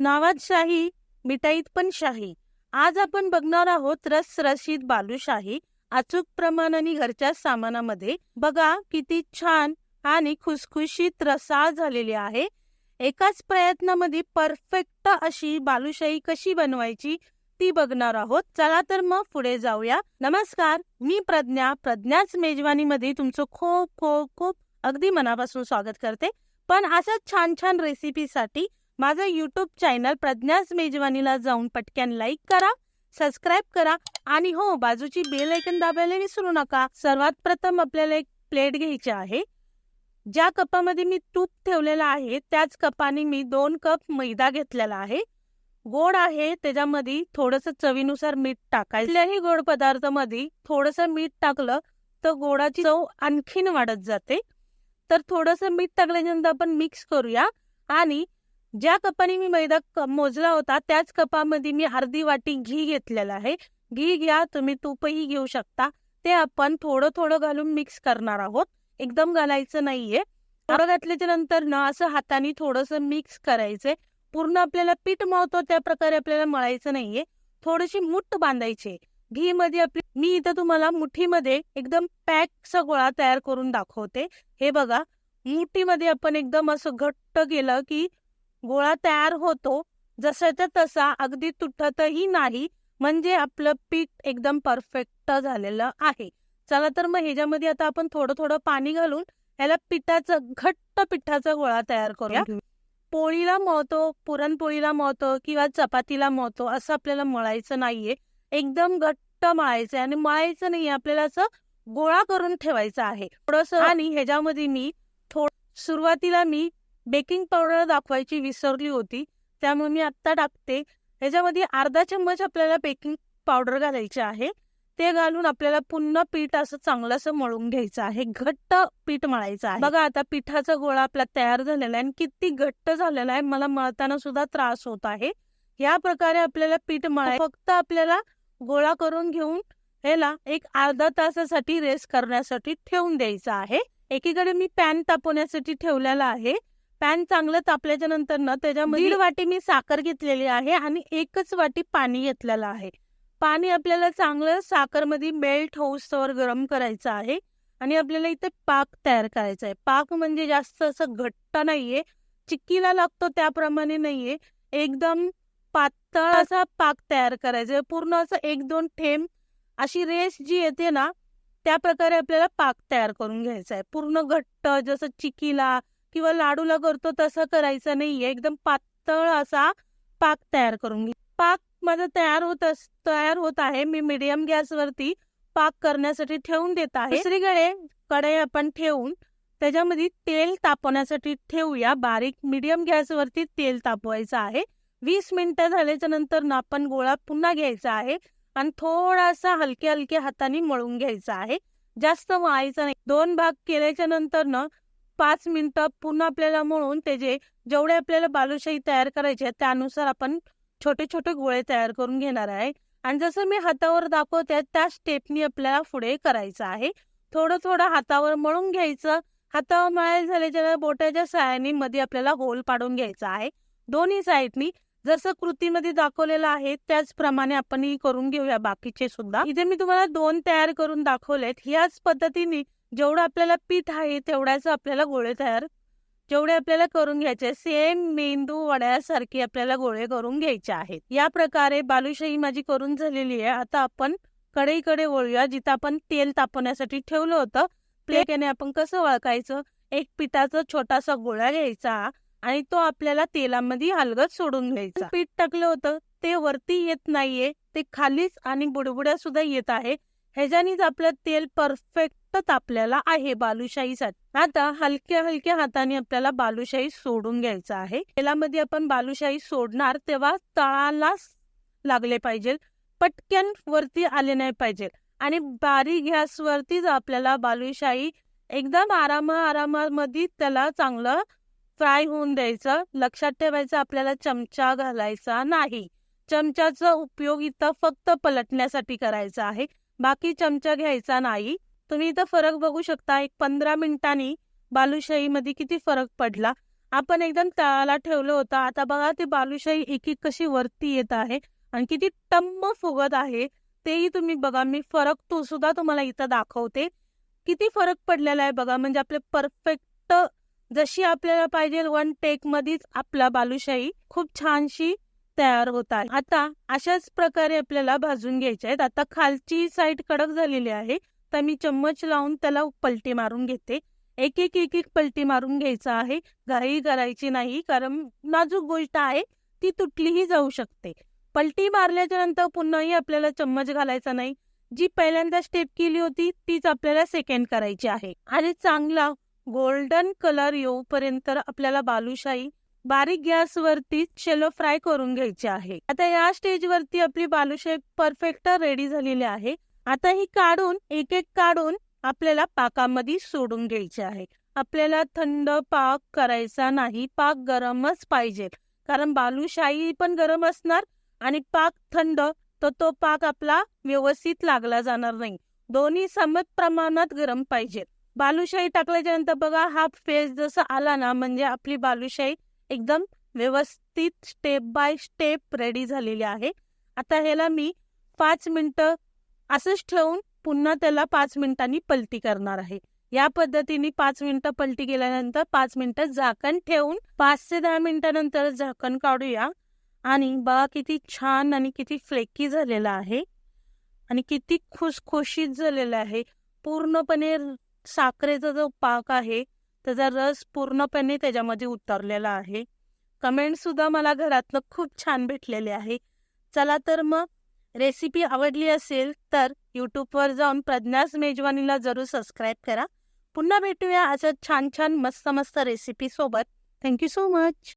नावात शाही मिठाईत पण शाही. आज आपण बघणार आहोत रस बालूशाही अचूक प्रमाण आणि घरच्या सामानामध्ये. बघा किती छान आणि खुसखुशीत रसाळ झालेली आहे. एकाच प्रयत्नामध्ये परफेक्ट अशी बालुशाही कशी बनवायची ती बघणार आहोत. चला तर मग पुढे जाऊया. नमस्कार मी प्रज्ञा. प्रज्ञाच मेजवानीमध्ये तुमचं खूप खूप खूप अगदी मनापासून स्वागत करते. पण असंच छान छान रेसिपीसाठी माझं यूट्यूब चॅनल प्रज्ञास मेजवानीला जाऊन पटक्यान लाईक करा सबस्क्राईब करा आणि हो बाजूची बेल ऐकन दाबायला विसरू नका. सर्वात प्रथम आपल्याला एक प्लेट घ्यायची आहे. ज्या कपामध्ये मी तूप ठेवलेलं आहे त्याच कपाने मी दोन कप मैदा घेतलेला आहे. गोड आहे त्याच्यामध्ये थोडस चवीनुसार मीठ टाकायचं. कुठल्याही गोड पदार्थामध्ये थोडस मीठ टाकलं तर गोडाची चव आणखीन वाढत जाते. तर थोडस मीठ टाकल्यानंतर आपण मिक्स करूया आणि ज्या कपाने मी मैदा मोजला होता त्याच कपामध्ये मी अर्धी वाटी घी घेतलेला आहे. घी घ्या तुम्ही तूपही घेऊ शकता. ते आपण थोडं थोडं घालून मिक्स करणार आहोत. एकदम घालायचं नाहीये. थोडं घातल्याच्या नंतर ना असं हाताने थोडस मिक्स करायचंय. पूर्ण आपल्याला पीठ मावतो त्या प्रकारे आपल्याला मळायचं नाहीये. थोडीशी मुठ बांधायची घी मध्ये आपली मी इथं तुम्हाला मुठीमध्ये एकदम पॅकचा गोळा तयार करून दाखवते. हे बघा मुठीमध्ये आपण एकदम असं घट्ट केलं की गोळा तयार होतो. जसाच्या तसा अगदी तुटतही नाही. म्हणजे आपलं पीठ एकदम परफेक्ट झालेलं आहे. चला तर मग ह्याच्यामध्ये आता आपण थोडं थोडं पाणी घालून याला पिठाचं घट्ट पिठाचा गोळा तयार करूया. पोळीला मळतो पुरणपोळीला मळतो किंवा चपातीला मळतो असं आपल्याला मळायचं नाहीये. एकदम घट्ट मळायचं आणि मळायचं नाहीये आपल्याला असं गोळा करून ठेवायचं आहे. थोडस आणि ह्याच्यामध्ये मी थोड सुरुवातीला मी बेकिंग पावडर दाखवायची विसरली होती. त्यामुळे मी आत्ता टाकते. ह्याच्यामध्ये अर्धा चम्मच आपल्याला बेकिंग पावडर घालायचे आहे. ते घालून आपल्याला पुन्हा पीठ असं चांगलं असं मळून घ्यायचं आहे. घट्ट पीठ मळायचं आहे. बघा आता पिठाचा गोळा आपला तयार झालेला आहे आणि किती घट्ट झालेला आहे. मला मळताना सुद्धा त्रास होत आहे. या प्रकारे आपल्याला पीठ मळाय फक्त आपल्याला गोळा करून घेऊन ह्याला एक अर्धा तासासाठी रेस्ट करण्यासाठी ठेवून द्यायचा आहे. एकीकडे मी पॅन तापवण्यासाठी ठेवलेला आहे. पॅन चांगलं तापल्याच्या नंतर ना त्याच्यामध्ये दीड वाटी मी साखर घेतलेली आहे आणि एकच वाटी पाणी घेतलेलं आहे. पाणी आपल्याला चांगलं साखरमध्ये मेल्ट होऊस्तवर गरम करायचं आहे आणि आपल्याला इथे पाक तयार करायचा आहे. पाक म्हणजे जास्त असं घट्ट नाहीये चिक्कीला लागतो त्याप्रमाणे नाहीये. एकदम पातळ असा पाक तयार करायचा पूर्ण असं एक दोन थेंब अशी रेस जी येते ना त्या प्रकारे आपल्याला पाक तयार करून घ्यायचा आहे. पूर्ण घट्ट जसं चिकीला किंवा लाडूला करतो तसं करायचं नाहीये. एकदम पातळ असा पाक तयार करून घे. पाक माझा तयार होत तयार होत आहे. मी मीडियम गॅसवरती पाक करण्यासाठी ठेवून देत आहे. दुसरीकडे कढई आपण ठेवून त्याच्यामध्ये तेल तापवण्यासाठी ठेवूया. बारीक मीडियम गॅसवरती तेल तापवायचं आहे. वीस मिनिटं झाल्याच्यानंतर ना आपण गोळा पुन्हा घ्यायचा आहे आणि थोडासा हलक्या हलक्या हाताने मळून घ्यायचा आहे. जास्त मळायचं नाही. दोन भाग केल्याच्यानंतर ना पाच मिनिटं पुन्हा आपल्याला मळून त्याचे जेवढे आपल्याला बालुशाही तयार करायचे त्यानुसार आपण छोटे छोटे गोळे तयार करून घेणार आहे. आणि जसं मी हातावर दाखवते त्या स्टेपनी आपल्याला पुढे करायचं आहे. थोडं थोडं हातावर मळून घ्यायचं. हातावर मळायला झाल्याच्या बोटाच्या सहाय्याने मध्ये आपल्याला होल पाडून घ्यायचा आहे. दोन्ही साईडनी जसं कृतीमध्ये दाखवलेलं आहे त्याचप्रमाणे आपण करून घेऊया बाकीचे सुद्धा. इथे मी तुम्हाला दोन तयार करून दाखवलेत. ह्याच पद्धतीने जेवढं आपल्याला पीठ आहे तेवढ्याच आपल्याला गोळे तयार जेवढे आपल्याला करून घ्यायचे सेम मेंदू वड्यासारखे आपल्याला गोळे करून घ्यायचे आहेत. या प्रकारे बालुशाही माझी करून झालेली आहे. आता आपण कढईकडे वळूया. जिथं आपण तेल तापवण्यासाठी ठेवलं होतं प्लेटने आपण कसं वळकायचं? एक पिठाचा छोटासा गोळा घ्यायचा आणि तो आपल्याला तेलामध्ये हलगत सोडून घ्यायचा. पीठ टाकलं होतं ते वरती येत नाहीये ते खालीच आणि बुडबुड्या सुद्धा येत आहे. ह्याच्यानीच आपलं तेल परफेक्ट तापलेला आहे बालुशाहीसाठी आता हलक्या हलक्या हाताने आपल्याला बालुशाही सोडून घ्यायचं आहे. तेलामध्ये आपण बालुशाही सोडणार तेव्हा तळाला लागले पाहिजे. पटक्यान वरती आले नाही पाहिजे. आणि बारीक गॅसवरतीच आपल्याला बालुशाही एकदम आरामा आरामामध्ये त्याला चांगलं फ्राय होऊन द्यायचं. लक्षात ठेवायचं आपल्याला चमचा घालायचा नाही. चमच्याचा उपयोग इथं फक्त पलटण्यासाठी करायचा आहे. बाकी चमचा घ्यायचा नाही. तुम्ही इथं फरक बघू शकता. एक पंधरा मिनिटांनी बालुशाहीमध्ये किती फरक पडला. आपण एकदम तळाला ठेवलं होतं. आता बघा ते बालुशाही एक एक कशी वरती येत आहे आणि किती टम्म फुगत आहे तेही तुम्ही बघा. मी फरक तो सुद्धा तुम्हाला इथं दाखवते. किती फरक पडलेला आहे बघा. म्हणजे आपले परफेक्ट जशी आपल्याला पाहिजे वन टेक मध्येच आपला बालुशाही खूप छानशी तयार होत आहे आता अशाच प्रकारे आपल्याला भाजून घ्यायचे आहेत. आता खालची साईड कडक झालेली आहे. तर मी चम्मच लावून त्याला पलटी मारून घेते. एक एक एक एक पलटी मारून घ्यायचं आहे. घाई करायची नाही कारण नाजूक गोष्ट आहे ती तुटलीही जाऊ शकते. पलटी मारल्याच्या नंतर पुन्हाही आपल्याला चम्मच घालायचा नाही. जी पहिल्यांदा स्टेप केली होती तीच आपल्याला सेकंड करायची आहे. आणि चांगला गोल्डन कलर येऊपर्यंत आपल्याला बालुशाही बारीक गॅसवरती शेलो फ्राय करून घ्यायची आहे. आता या स्टेजवरती आपली बालूशाही परफेक्ट रेडी झालेली आहे. आता ही काढून एक एक काढून आपल्याला पाकामध्ये सोडून घ्यायचे आहे. आपल्याला थंड पाक करायचा नाही पाक गरमच पाहिजे. कारण बालुशाही पण गरम असणार आणि पाक थंड तर तो पाक आपला व्यवस्थित लागला जाणार नाही. दोन्ही समत प्रमाणात गरम पाहिजेत बालुशाही टाकल्याच्यानंतर बघा हा फेस जसा आला ना म्हणजे आपली बालुशाही एकदम व्यवस्थित स्टेप बाय स्टेप रेडी झालेली आहे. आता ह्याला मी पाच मिनिटं असंच ठेवून पुन्हा त्याला पाच मिनिटांनी पलटी करणार आहे. या पद्धतीने पाच मिनिटं पलटी केल्यानंतर पाच मिनिटं झाकण ठेवून पाच ते दहा मिनिटानंतर झाकण काढूया. आणि बघा किती छान आणि किती फ्लेकी झालेला आहे. आणि किती खुसखुशीत झालेला आहे. पूर्णपणे साखरेचा जो पाक आहे त्याचा रस पूर्णपणे त्याच्यामध्ये उतरलेला आहे. कमेंटसुद्धा मला घरातनं खूप छान भेटलेले आहे. चला तर मग रेसिपी आवडली असेल तर यूट्यूबवर जाऊन प्रज्ञास मेजवानीला जरूर सबस्क्राईब करा. पुन्हा भेटूया असं छान छान मस्त मस्त रेसिपीसोबत थँक्यू सो मच